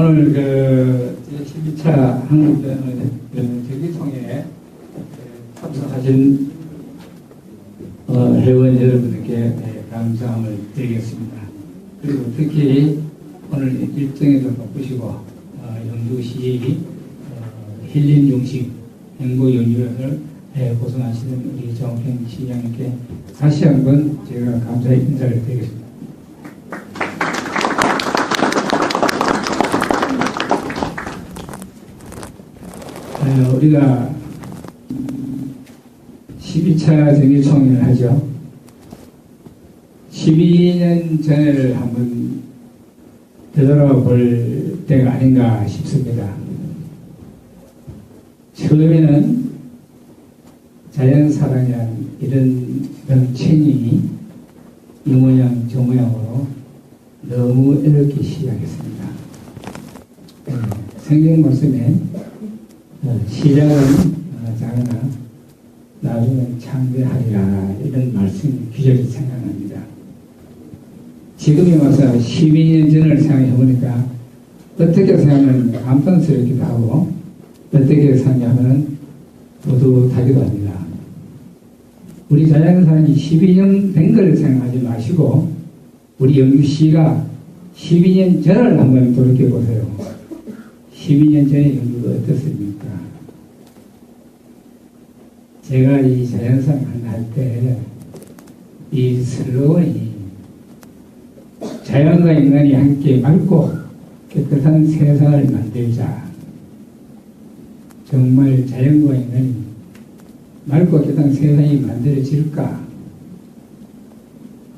오늘 그 12차 한국 저기통에 참석하신 어, 회원 여러분께 네, 감사함을 드리겠습니다. 그리고 특히 오늘 일정에도 바쁘시고 어, 영주시 어, 힐링 중심 행보 연휴를 예, 고생하시는 우리 정평 시장님께 다시 한번 제가 감사의 인사를 드리겠습니다. 어, 우리가 12차 정기총회를 하죠. 12년 전을 한번 되돌아볼 때가 아닌가 싶습니다. 처음에는 자연사랑이란 이런 명칭이 이 모양 저 모양으로 너무 어렵게 시작했습니다. 네, 성경 말씀에 어, 시작은 어, 작으나 나중에 창대하리라 이런 말씀 귀절이 생각납니다. 지금에 와서 12년 전을 생각해 보니까 어떻게 생각하면 감탄스럽기도 하고 어떻게 생각하면 뿌듯하기도 합니다. 우리 자연사랑이 12년 된 걸 생각하지 마시고 우리 영주시가 12년 전을 한번 돌이켜 보세요. 12년 전에 영주가 어떻습니까? 제가 이 자연상 할때이 슬로건이 자연과 인간이 함께 맑고 깨끗한 세상을 만들자. 정말 자연과 인간이 맑고 깨끗한 세상이 만들어질까?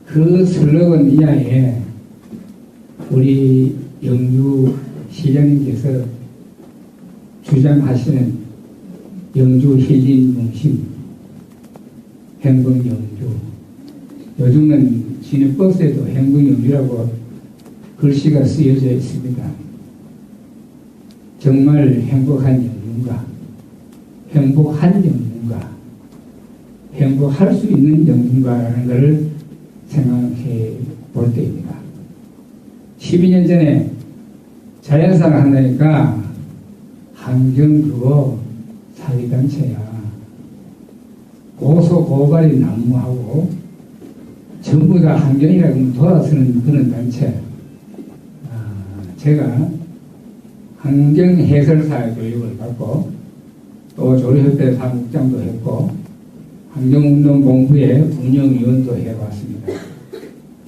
그 슬로건 이하에 우리 영주 시장님께서 주장하시는 영주 힐링 중심 행복 영주 요즘은 시내 버스에도 행복 영주라고 글씨가 쓰여져 있습니다. 정말 행복한 영주인가? 행복한 영주인가? 행복할 수 있는 영주인가라는 것을 생각해 볼 때입니다. 12년 전에 자연사를 한다니까 환경 그거 사기단체야. 고소 고발이 난무하고 전부 다 환경이라고 돌아서는 그런 단체. 아, 제가 환경해설사 교육을 받고 또 조류협회 사무장도 했고 환경운동 공부의 운영위원도 해봤습니다.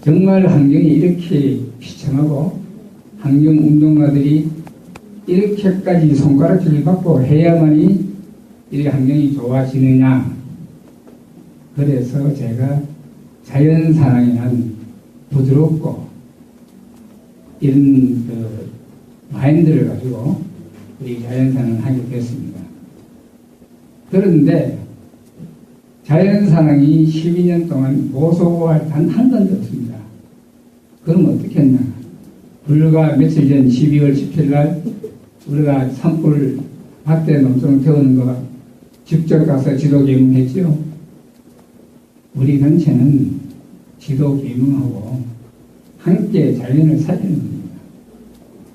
정말 환경이 이렇게 비참하고 환경운동가들이 이렇게까지 손가락질을 받고 해야만이 이 환경이 좋아지느냐. 그래서 제가 자연 사랑이란 부드럽고 이런 그 마인드를 가지고 우리 자연 사랑을 하게 됐습니다. 그런데 자연 사랑이 12년 동안 보소고할 단 한 번도 없습니다. 그럼 어떻게 했나? 불과 며칠 전 12월 17일 날 우리가 산불 밭에 농촌 태우는 거 직접 가서 지도 개문했죠. 우리 단체는 지도 개문하고 함께 자연을 살리는 겁니다.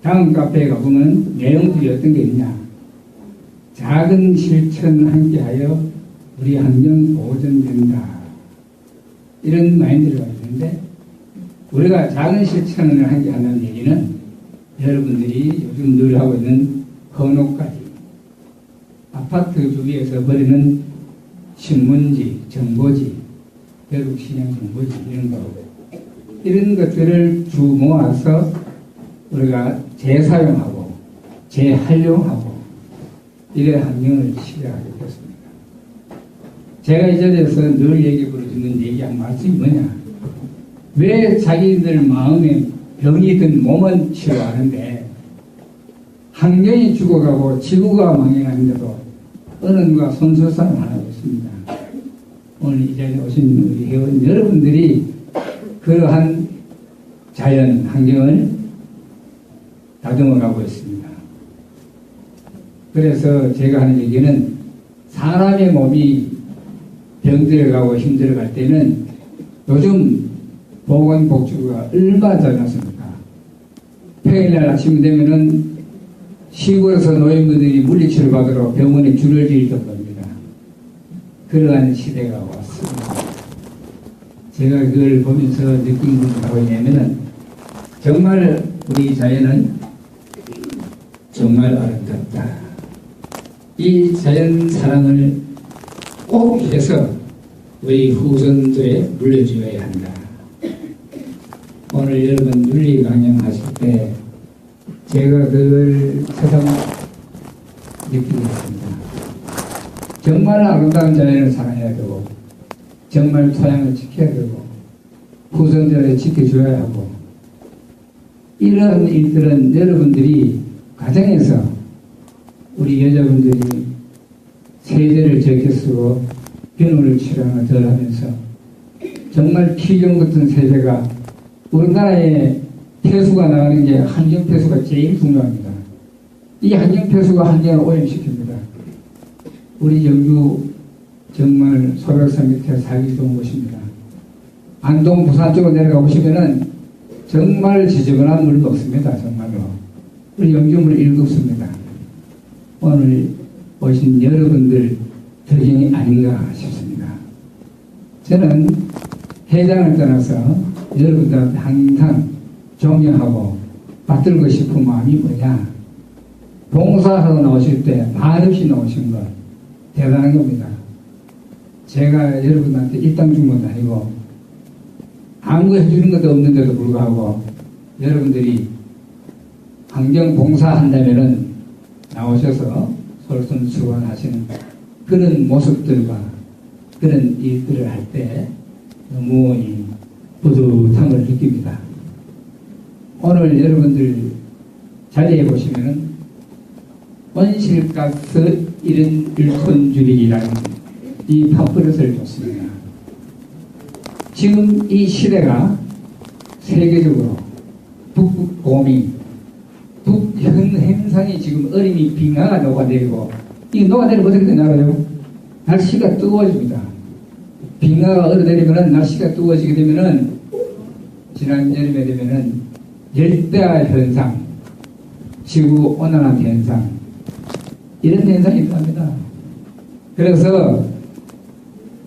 다음 카페에 가보면 내용들이 어떤 게 있냐. 작은 실천 함께하여 우리 환경 보존된다. 이런 마인드가 있는데 우리가 작은 실천을 하는 얘기는 여러분들이 요즘 늘 하고 있는 헌옥까지 아파트 주위에서 버리는 신문지, 정보지, 대륙 신형 정보지 이런 거 이런 것들을 주 모아서 우리가 재사용하고 재활용하고 이래 환경을 시작하게 됐습니다. 제가 이 자리에서 늘 얘기 부르주는 얘기 한 말씀이 뭐냐? 왜 자기들 마음에 병이 든 몸은 치료하는데 환경이 죽어가고 지구가 망해가는데도 손수사를 안 하고 있습니다. 오늘 이 자리에 오신 우리 회원 여러분들이 그러한 자연 환경을 다듬어가고 있습니다. 그래서 제가 하는 얘기는 사람의 몸이 병들어가고 힘들어갈 때는 요즘 보건복지부가 얼마 잘 났습니까? 평일날 아침 되면은 시골에서 노인분들이 물리치료 받으러 병원에 줄을 지던 겁니다. 그러한 시대가 왔습니다. 제가 그걸 보면서 느낀 것이 뭐냐면은 정말 우리 자연은 정말 아름답다. 이 자연 사랑을 꼭 해서 우리 후손들에 물려줘야 한다. 오늘 여러분 윤리 강연하실 때 제가 그걸 새삼 느끼고 있습니다. 정말 아름다운 자연을 사랑해야 되고 정말 토양을 지켜야 되고 후손들을 지켜줘야 하고 이런 일들은 여러분들이 가정에서 우리 여자분들이 세제를 적게 쓰고 비누를 치료하는 덜 하면서 정말 피경 같은 세제가 우리나라에 폐수가 나가는 게 환경 폐수가 제일 중요합니다. 이 환경 폐수가 환경을 오염시킵니다. 우리 영주 정말 소백산 밑에 살기 좋은 곳입니다. 안동 부산 쪽으로 내려가 보시면은 정말 지저분한 물도 없습니다. 정말로. 우리 영주물 일도 없습니다. 오늘 오신 여러분들 덕인이 아닌가 싶습니다. 저는 회장을 떠나서 여러분들한테 항상 존경하고 받들고 싶은 마음이 뭐냐. 봉사하러 나오실 때 말없이 나오신 것 대단한 겁니다. 제가 여러분한테 일당 준 것도 아니고 아무 해주는 것도 없는데도 불구하고 여러분들이 환경 봉사한다면은 나오셔서 솔선수원하시는 그런 모습들과 그런 일들을 할 때 너무 이 뿌듯함을 느낍니다. 오늘 여러분들 자리에 보시면은 온실가스 이런 일톤 줄이기라는 이 팝버릇을 줬습니다. 지금 이 시대가 세계적으로 북극곰이 북현행상이 지금 어린이 빙하가 녹아내리고 이 녹아내리면 어떻게 되나요? 날씨가 뜨거워집니다. 빙하가 얼어내리면 날씨가 뜨거워지게 되면은 지난 여름에 되면은 열대야 현상, 지구 온난화 현상 이런 현상이 일어납니다. 그래서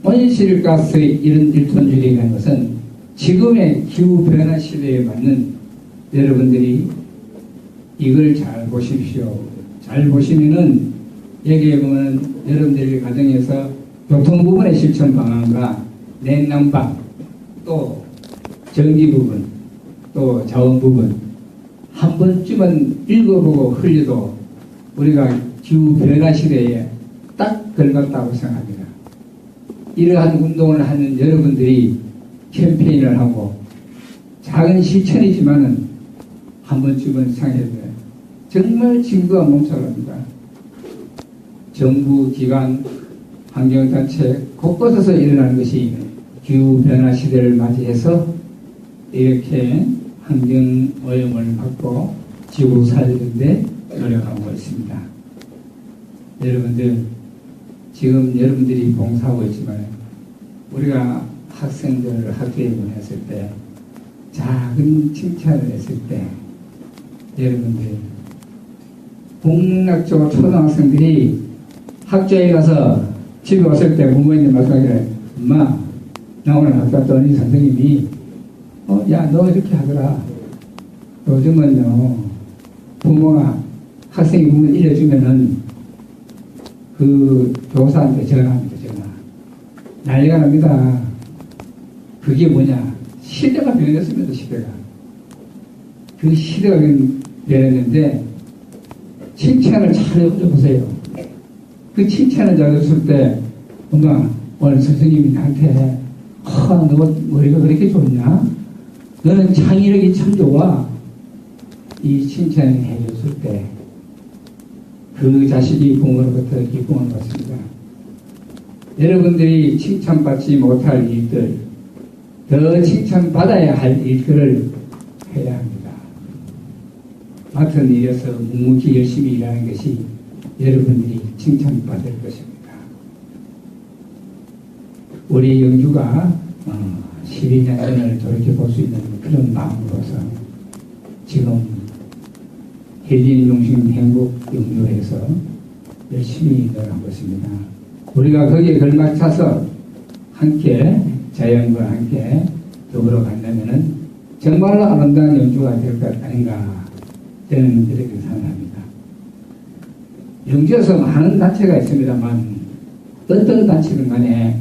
온실가스 이런 일톤 줄이라는 것은 지금의 기후 변화 시대에 맞는 여러분들이 이걸 잘 보십시오. 잘 보시면은 여기에 보면 여러분들이 가정에서 교통 부분의 실천 방안과 냉난방 또 전기 부분 또 자원 부분 한 번쯤은 읽어보고 흘려도 우리가 기후 변화 시대에 딱 걸맞다고 생각합니다. 이러한 운동을 하는 여러분들이 캠페인을 하고 작은 실천이지만은 한 번쯤은 돼요. 정말 친구가 멈춰갑니다. 정부 기관 환경단체 곳곳에서 일어나는 것이 기후 변화 시대를 맞이해서 이렇게 환경 오염을 받고 지구 살리는데 노력하고 있습니다. 여러분들 지금 여러분들이 봉사하고 있지만 우리가 학생들을 학교에 보냈을 때 작은 칭찬을 했을 때 여러분들 공락적 초등학생들이 학교에 가서 집에 왔을 때 부모님 말씀하기를 엄마 나 오늘 학교 오니 선생님이 어, 야, 너 이렇게 하더라. 요즘은요, 부모가 학생이 문을 일러주면은 그 교사한테 전화합니다, 전화. 난리가 납니다. 그게 뭐냐. 시대가 변했습니다, 시대가. 그 시대가 변했는데, 칭찬을 잘 해보세요. 그 칭찬을 잘했을 때, 엄마, 오늘 선생님이 나한테, 아, 너 머리가 그렇게 좋냐? 너는 창의력이 참 좋아. 이 칭찬을 해줬을 때, 그 자식이 부모로부터 기쁨을 받습니다. 여러분들이 칭찬받지 못할 일들, 더 칭찬받아야 할 일들을 해야 합니다. 맡은 일에서 묵묵히 열심히 일하는 것이 여러분들이 칭찬받을 것입니다. 우리 영주가 어, 12년 전을 돌이켜 볼 수 있는 그런 마음으로서 지금 대진 용신 행복 연구회에서 열심히 노력하고 있습니다. 우리가 거기에 걸맞춰서 함께 자연과 함께 더불어 간다면은 정말로 아름다운 연주가 될 것 아닌가 저는 그렇게 생각합니다. 영주에서 많은 단체가 있습니다만 어떤 단체든 간에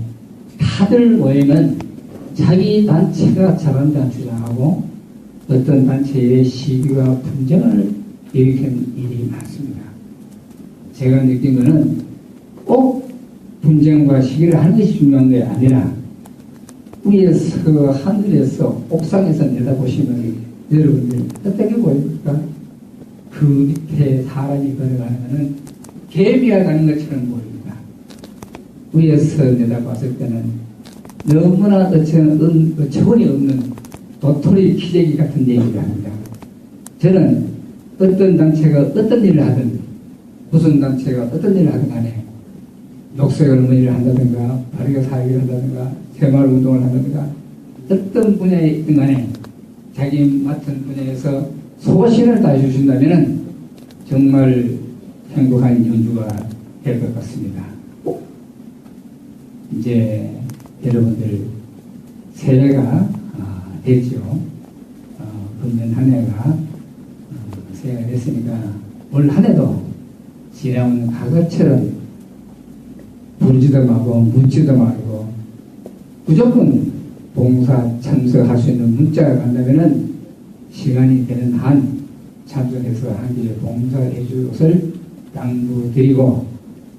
다들 모이면 자기 단체가 잘한다는 주장하고 어떤 단체의 시기와 분쟁을 일으키는 일이 많습니다. 제가 느낀 거는 꼭 분쟁과 시기를 하는 것이 중요한 게 아니라 위에서 하늘에서 옥상에서 내다보시면 여러분들 어떻게 보입니까? 그 밑에 사람이 걸어가는 개미가 가는 것처럼 보입니다. 위에서 내다봤을 때는 너무나 어처- 어처구니 없는 도토리 기재기 같은 얘기를 합니다. 저는 어떤 단체가 어떤 일을 하든 무슨 단체가 어떤 일을 하든 간에 녹색을 문의를 한다든가 바르게 사회를 한다든가 새마을 운동을 한다든가 어떤 분야에 있든 간에 자기 맡은 분야에서 소신을 다해 주신다면 정말 행복한 연주가 될 것 같습니다. 이제 여러분들 아, 됐죠. 어, 금년 한 해가 어, 새해가 됐으니까 올 한 해도 지나온 과거처럼 부르지도 말고 묻지도 말고 무조건 봉사 참석할 수 있는 문자가 간다면은 시간이 되는 한 참석해서 하기에 봉사해 줄 것을 당부드리고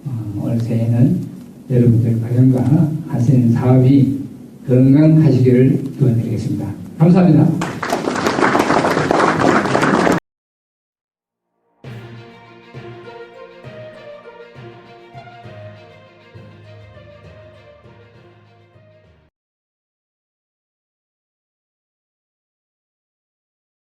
어, 올 새해는 여러분들 가정과 하시는 사업이 건강하시기를 기원드리겠습니다. 감사합니다.